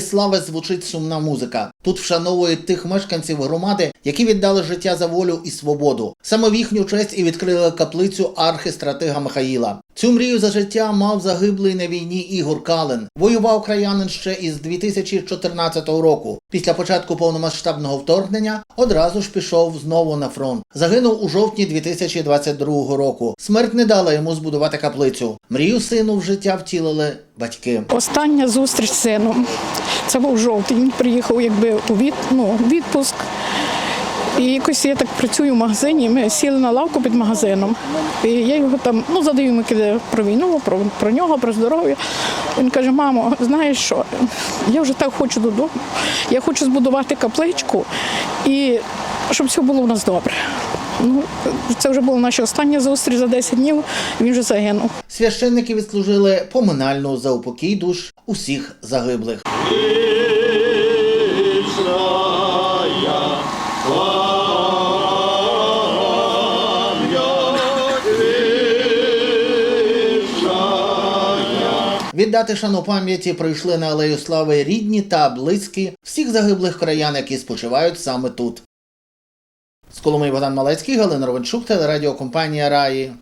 слави звучить сумна музика. Тут вшановують тих мешканців громади, які віддали життя за волю і свободу. Саме в їхню честь і відкрили каплицю архистратига Михаїла. Цю мрію за життя мав загиблий на війні Ігор Калин. Воював краянин ще із 2014 року. Після початку повномасштабного вторгнення одразу ж пішов знову на фронт. Загинув у жовтні 2022 року. Смерть не дала йому збудувати каплицю. Мрію сину в життя втілили батьки. Остання зустріч з сином. Це був. Він приїхав якби у від, ну, відпуск. І якось я так працюю в магазині. Ми сіли на лавку під магазином. І я його там ну, задаю йому про війну, про, про нього, про здоров'я. Він каже: мамо, знаєш що? Я вже так хочу додому. Я хочу збудувати капличку і щоб все було у нас добре. Ну, це вже була наша остання зустріч за 10 днів. Він вже загинув. Священники відслужили поминальну за упокій душ усіх загиблих. Віддати шану пам'яті прийшли на алею слави рідні та близькі всіх загиблих краян, які спочивають саме тут. З Коломиї Богдан Малецький, Галина Ровенчук, телерадіокомпанія Раї.